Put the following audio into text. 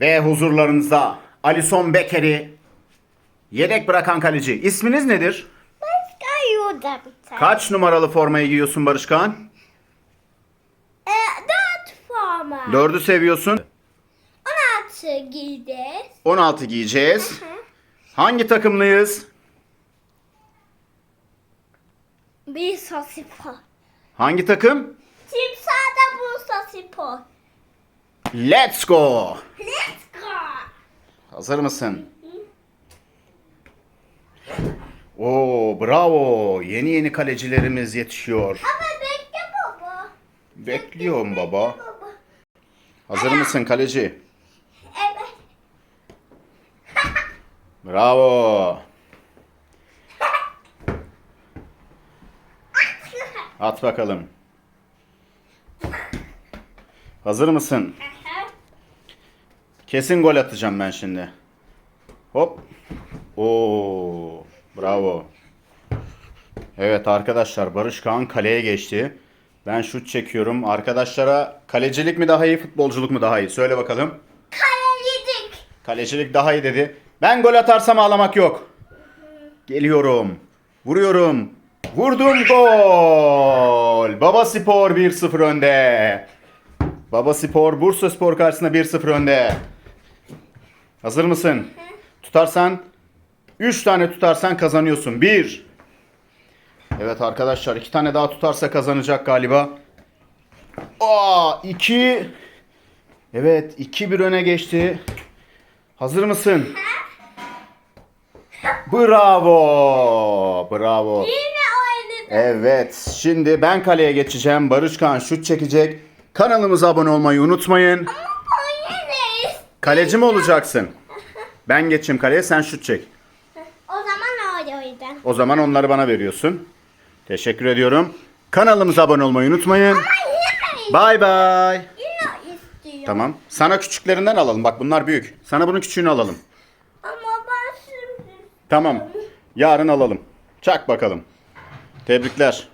Ve huzurlarınızda Alison Becker'i yedek bırakan kaleci. İsminiz nedir? Bir tane. Kaç numaralı formayı giyiyorsun Barışkan? Ee, dört forma. Dördü seviyorsun. 16 giydi. 16 giyeceğiz. Hangi takımlıyız? Bir sosipor. Hangi takım? Timsahda bu sosipor. Let's go. Let's go. Hazır mısın? Oo bravo. Yeni yeni kalecilerimiz yetişiyor. Ama bekle baba. Bekliyorum baba. Baba. Hazır mısın kaleci? Evet. Bravo. At bakalım. Hazır mısın? Kesin gol atacağım ben şimdi. Hop. Oo, bravo. Evet arkadaşlar Barış Kaan kaleye geçti. Ben şut çekiyorum. Arkadaşlara kalecilik mi daha iyi, futbolculuk mu daha iyi? Söyle bakalım. Kalecidik. Kalecilik daha iyi dedi. Ben gol atarsam ağlamak yok. Geliyorum. Vuruyorum. Vurdum gol. Baba Spor 1-0 önde. Baba Spor Bursa Spor karşısında 1-0 önde. Hazır mısın? Tutarsan 3 tane tutarsan kazanıyorsun. 1 Evet arkadaşlar iki tane daha tutarsa kazanacak galiba. Aa 2 Evet 2-1 öne geçti. Hazır mısın? Bravo. Bravo. Evet. Şimdi ben kaleye geçeceğim. Barışkan şut çekecek. Kanalımıza abone olmayı unutmayın. Kaleci mi olacaksın? Ben geçeyim kaleye sen şut çek. O zaman öyle oynadı. O zaman onları bana veriyorsun. Teşekkür ediyorum. Kanalımıza abone olmayı unutmayın. Bay bay. Tamam. Sana küçüklerinden alalım. Bak bunlar büyük. Sana bunun küçüğünü alalım. Ama ben şimdi Tamam. Yarın alalım. Çak bakalım. Tebrikler.